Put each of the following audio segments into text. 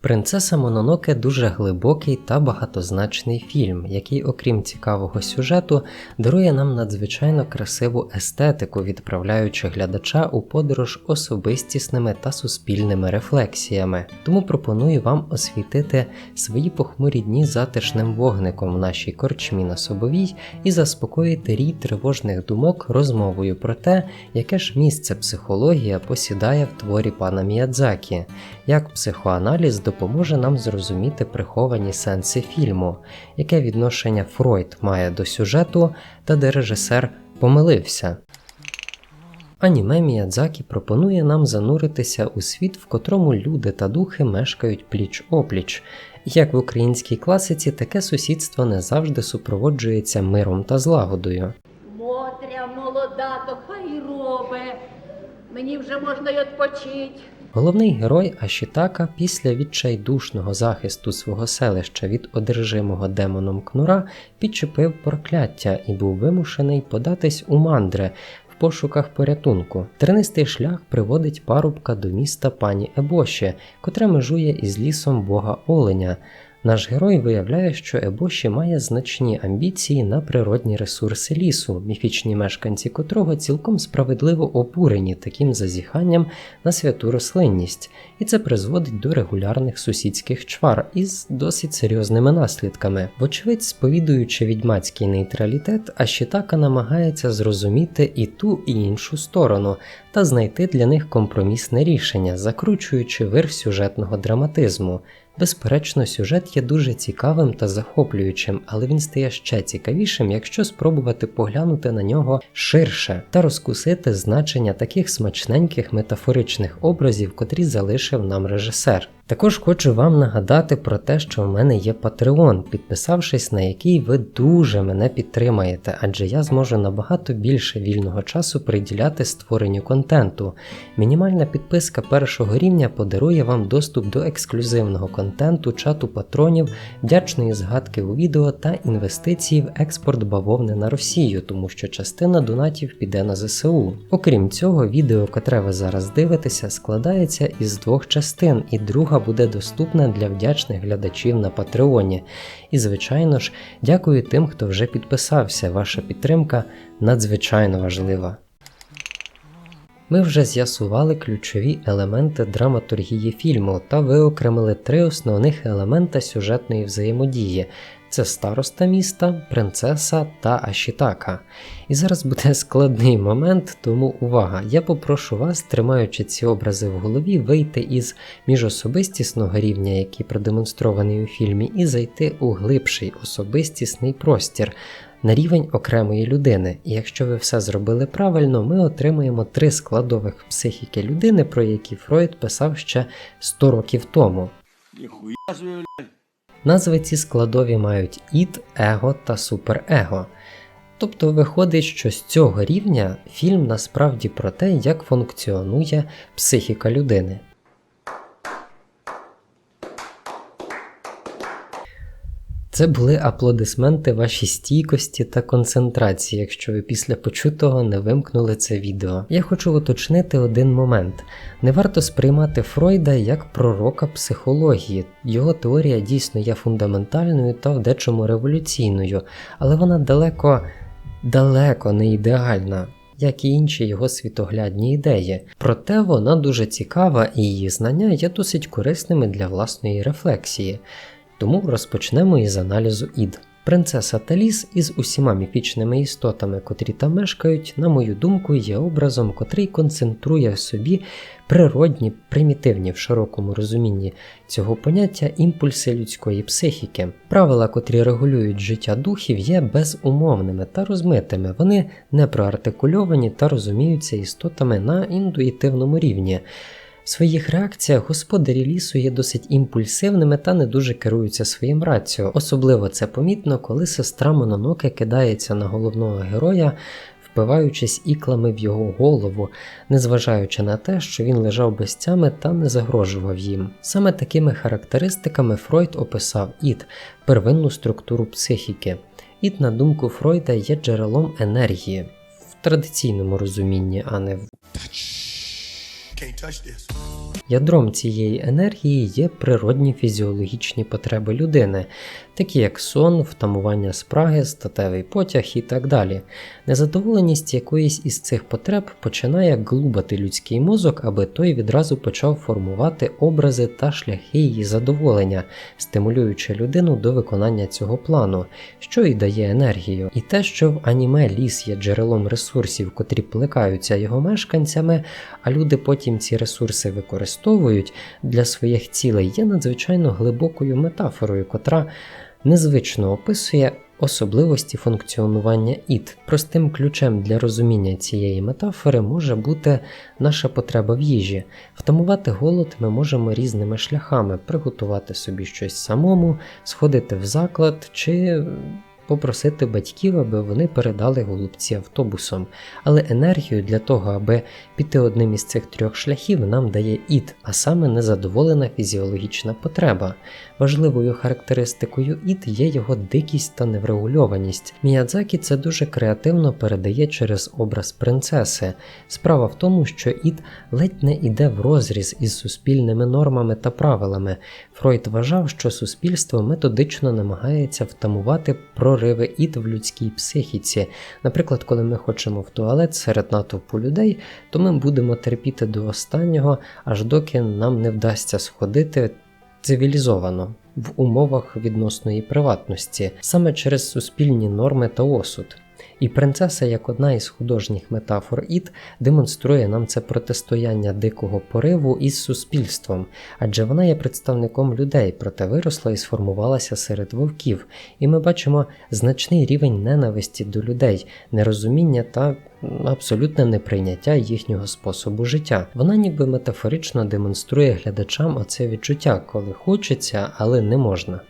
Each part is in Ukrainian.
Принцеса Мононоке дуже глибокий та багатозначний фільм, який, окрім цікавого сюжету, дарує нам надзвичайно красиву естетику, відправляючи глядача у подорож особистісними та суспільними рефлексіями. Тому пропоную вам освітити свої похмурі дні затишним вогником в нашій корчмі на Собовій і заспокоїти рій тривожних думок розмовою про те, яке ж місце психологія посідає в творі пана Міядзакі, як психоаналіз допоможе нам зрозуміти приховані сенси фільму, яке відношення Фройд має до сюжету та де режисер помилився. Аніме Міядзакі пропонує нам зануритися у світ, в котрому люди та духи мешкають пліч опліч. Як в українській класиці, таке сусідство не завжди супроводжується миром та злагодою. Мотря молода, то хай робе. Мені вже можна й відпочить. Головний герой Ашітака після відчайдушного захисту свого селища від одержимого демоном кнура підчепив прокляття і був вимушений податись у мандри в пошуках порятунку. Тернистий шлях приводить парубка до міста пані Ебоші, котре межує із лісом бога Оленя. Наш герой виявляє, що Ебоші має значні амбіції на природні ресурси лісу, міфічні мешканці котрого цілком справедливо обурені таким зазіханням на святу рослинність, і це призводить до регулярних сусідських чвар із досить серйозними наслідками. Вочевидь, сповідуючи відьмацький нейтралітет, Ашітака намагається зрозуміти і ту, і іншу сторону та знайти для них компромісне рішення, закручуючи вир сюжетного драматизму. Безперечно, сюжет є дуже цікавим та захоплюючим, але він стає ще цікавішим, якщо спробувати поглянути на нього ширше та розкусити значення таких смачненьких метафоричних образів, котрі залишив нам режисер. Також хочу вам нагадати про те, що в мене є Patreon, підписавшись на який ви дуже мене підтримаєте, адже я зможу набагато більше вільного часу приділяти створенню контенту. Мінімальна підписка першого рівня подарує вам доступ до ексклюзивного контенту, чату патронів, вдячної згадки у відео та інвестиції в експорт бавовни на Росію, тому що частина донатів піде на ЗСУ. Окрім цього, відео, котре ви зараз дивитеся, складається із двох частин, і друга буде доступна для вдячних глядачів на Патреоні. І, звичайно ж, дякую тим, хто вже підписався. Ваша підтримка надзвичайно важлива. Ми вже з'ясували ключові елементи драматургії фільму та виокремили три основних елемента сюжетної взаємодії: це староста міста, принцеса та Ашітака. І зараз буде складний момент, тому увага! Я попрошу вас, тримаючи ці образи в голові, вийти із міжособистісного рівня, який продемонстрований у фільмі, і зайти у глибший особистісний простір на рівень окремої людини. І якщо ви все зробили правильно, ми отримаємо три складових психіки людини, про які Фройд писав ще 100 років тому. Ніхуя. Назви ці складові мають ід, его та суперего. Тобто виходить, що з цього рівня фільм насправді про те, як функціонує психіка людини. Це були аплодисменти вашій стійкості та концентрації, якщо ви після почутого не вимкнули це відео. Я хочу уточнити один момент: не варто сприймати Фройда як пророка психології. Його теорія дійсно є фундаментальною та в дечому революційною, але вона далеко, далеко не ідеальна. Як і інші його світоглядні ідеї, проте вона дуже цікава і її знання є досить корисними для власної рефлексії. Тому розпочнемо із аналізу ід. Принцеса Таліс із усіма міфічними істотами, котрі там мешкають, на мою думку, є образом, котрий концентрує в собі природні, примітивні в широкому розумінні цього поняття імпульси людської психіки. Правила, котрі регулюють життя духів, є безумовними та розмитими, вони не проартикульовані та розуміються істотами на інтуїтивному рівні. В своїх реакціях господарі лісу є досить імпульсивними та не дуже керуються своїм раціо. Особливо це помітно, коли сестра Мононоке кидається на головного героя, впиваючись іклами в його голову, незважаючи на те, що він лежав без тями та не загрожував їм. Саме такими характеристиками Фройд описав ід первинну структуру психіки. Ід, на думку Фройда, є джерелом енергії в традиційному розумінні, а не в touch this. Ядром цієї енергії є природні фізіологічні потреби людини, такі як сон, втамування спраги, статевий потяг і так далі. Незадоволеність якоїсь із цих потреб починає глубати людський мозок, аби той відразу почав формувати образи та шляхи її задоволення, стимулюючи людину до виконання цього плану, що і дає енергію. І те, що в аніме ліс є джерелом ресурсів, котрі плекаються його мешканцями, а люди потім ці ресурси використовують для своїх цілей, є надзвичайно глибокою метафорою, котра незвично описує особливості функціонування ід. Простим ключем для розуміння цієї метафори може бути наша потреба в їжі. Втамувати голод ми можемо різними шляхами приготувати собі щось самому, сходити в заклад чи попросити батьків, аби вони передали голубці автобусом. Але енергію для того, аби піти одним із цих трьох шляхів, нам дає ід, а саме незадоволена фізіологічна потреба. Важливою характеристикою ід є його дикість та неврегульованість. Міядзакі це дуже креативно передає через образ принцеси. Справа в тому, що ід ледь не йде в розріз із суспільними нормами та правилами. Фройд вважав, що суспільство методично намагається втамувати прориви ід в людській психіці. Наприклад, коли ми хочемо в туалет серед натовпу людей, то ми будемо терпіти до останнього, аж доки нам не вдасться сходити цивілізовано в умовах відносної приватності, саме через суспільні норми та осуд. І принцеса, як одна із художніх метафор Іт, демонструє нам це протистояння дикого пориву із суспільством, адже вона є представником людей, проте виросла і сформувалася серед вовків, і ми бачимо значний рівень ненависті до людей, нерозуміння та абсолютне неприйняття їхнього способу життя. Вона ніби метафорично демонструє глядачам оце відчуття, коли хочеться, але не можна.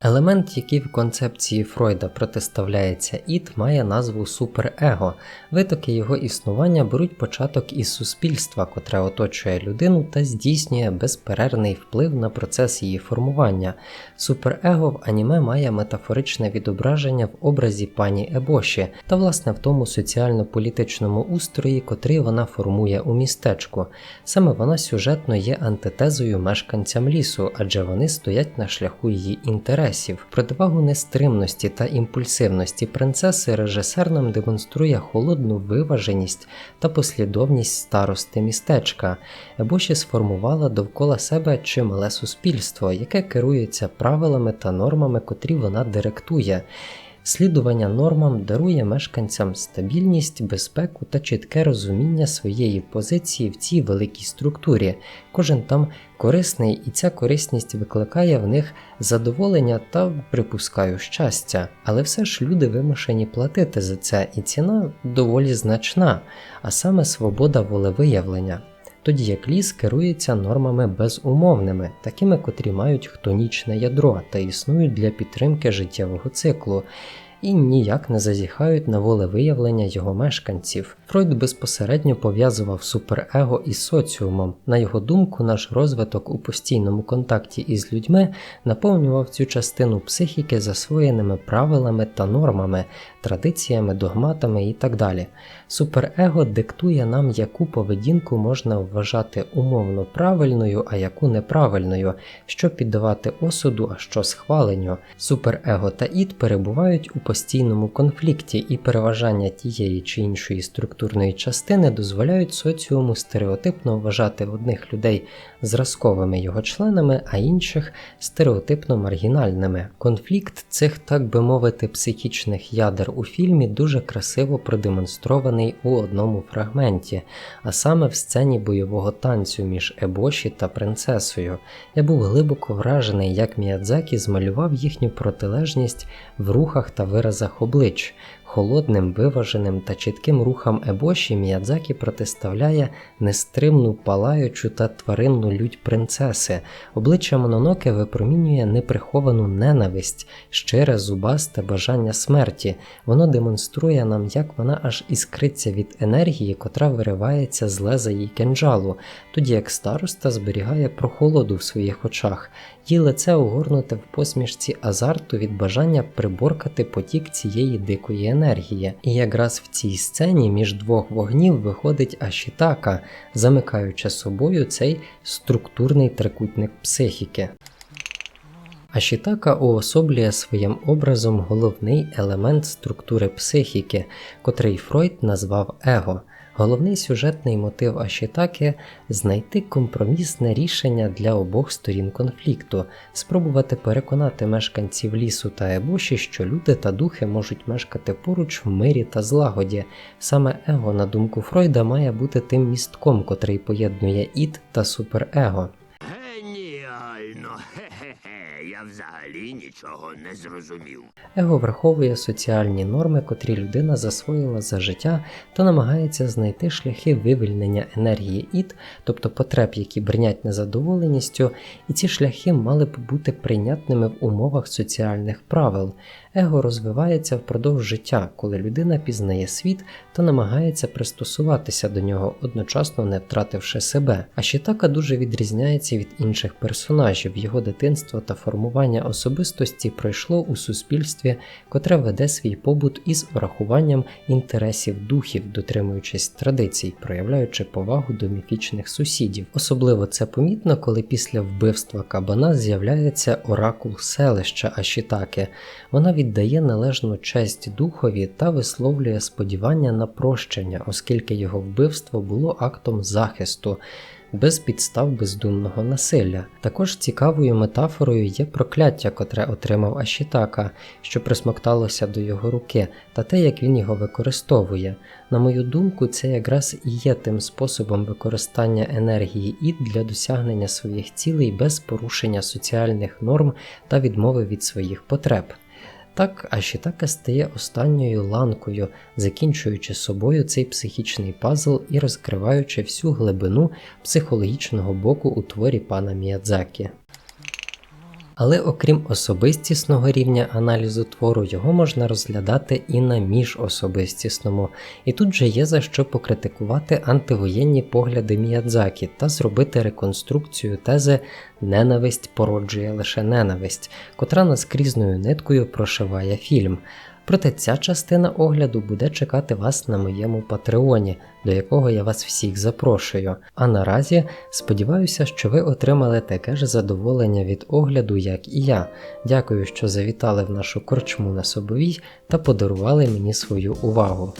Елемент, який в концепції Фройда протиставляється ід, має назву суперего. Витоки його існування беруть початок із суспільства, котре оточує людину та здійснює безперервний вплив на процес її формування. Суперего в аніме має метафоричне відображення в образі пані Ебоші та власне в тому соціально-політичному устрої, котрий вона формує у містечку. Саме вона сюжетно є антитезою мешканцям лісу, адже вони стоять на шляху її інтересів. Противагу нестримності та імпульсивності принцеси режисер нам демонструє холодну виваженість та послідовність старости містечка. Ебоші сформувала довкола себе чимале суспільство, яке керується правилами та нормами, котрі вона директує. Слідування нормам дарує мешканцям стабільність, безпеку та чітке розуміння своєї позиції в цій великій структурі. Кожен там корисний, і ця корисність викликає в них задоволення та, припускаю, щастя. Але все ж люди вимушені платити за це, і ціна доволі значна, а саме свобода волевиявлення. Тоді як ліс керується нормами безумовними, такими, котрі мають хтонічне ядро та існують для підтримки життєвого циклу. І ніяк не зазіхають на волевиявлення його мешканців. Фройд безпосередньо пов'язував суперего із соціумом. На його думку, наш розвиток у постійному контакті із людьми наповнював цю частину психіки засвоєними правилами та нормами, традиціями, догматами і так далі. Суперего диктує нам, яку поведінку можна вважати умовно правильною, а яку неправильною, що піддавати осуду, а що схваленню. Суперего та ід перебувають у постійному конфлікті, і переважання тієї чи іншої структурної частини дозволяють соціуму стереотипно вважати одних людей зразковими його членами, а інших стереотипно маргінальними. Конфлікт цих, так би мовити, психічних ядер у фільмі дуже красиво продемонстрований у одному фрагменті, а саме в сцені бойового танцю між Ебоші та принцесою. Я був глибоко вражений, як Міядзакі змалював їхню протилежність в рухах та виразах облич. Холодним, виваженим та чітким рухам Ебоші Міядзакі протиставляє нестримну, палаючу та тваринну лють принцеси. Обличчя Мононоке випромінює неприховану ненависть, щире зубасте бажання смерті. Воно демонструє нам, як вона аж іскриться від енергії, котра виривається з леза її кинджалу, тоді як староста зберігає прохолоду в своїх очах. Її лице огорнуте в посмішці азарту від бажання приборкати потік цієї дикої енергії. І якраз в цій сцені між двох вогнів виходить Ашітака, замикаючи собою цей структурний трикутник психіки. Ашітака уособлює своїм образом головний елемент структури психіки, котрий Фройд назвав его. Головний сюжетний мотив Ашітаки знайти компромісне рішення для обох сторін конфлікту, спробувати переконати мешканців лісу та ебоші, що люди та духи можуть мешкати поруч в мирі та злагоді. Саме его, на думку Фройда, має бути тим містком, котрий поєднує ід та суперего. Нічого не зрозумів. Его враховує соціальні норми, котрі людина засвоїла за життя, та намагається знайти шляхи вивільнення енергії ід, тобто потреб, які бринять незадоволеністю, і ці шляхи мали б бути прийнятними в умовах соціальних правил. Его розвивається впродовж життя, коли людина пізнає світ та намагається пристосуватися до нього, одночасно не втративши себе. А Шітака дуже відрізняється від інших персонажів. Його дитинство та формування особистості пройшло у суспільстві, котре веде свій побут із врахуванням інтересів духів, дотримуючись традицій, проявляючи повагу до міфічних сусідів. Особливо це помітно, коли після вбивства кабана з'являється оракул селища Ашітаки. Вона віддає належну честь духові та висловлює сподівання на прощення, оскільки його вбивство було актом захисту. Без підстав бездумного насилля. Також цікавою метафорою є прокляття, котре отримав Ашітака, що присмокталося до його руки, та те, як він його використовує. На мою думку, це якраз і є тим способом використання енергії ід для досягнення своїх цілей без порушення соціальних норм та відмови від своїх потреб. Так, Ашітака стає останньою ланкою, закінчуючи собою цей психічний пазл і розкриваючи всю глибину психологічного боку у творі пана Міядзакі. Але окрім особистісного рівня аналізу твору, його можна розглядати і на міжособистісному, і тут же є за що покритикувати антивоєнні погляди Міядзакі та зробити реконструкцію тези Ненависть породжує лише ненависть, котра наскрізною ниткою прошиває фільм. Проте ця частина огляду буде чекати вас на моєму патреоні, до якого я вас всіх запрошую. А наразі сподіваюся, що ви отримали таке ж задоволення від огляду, як і я. Дякую, що завітали в нашу корчму на Собовій та подарували мені свою увагу.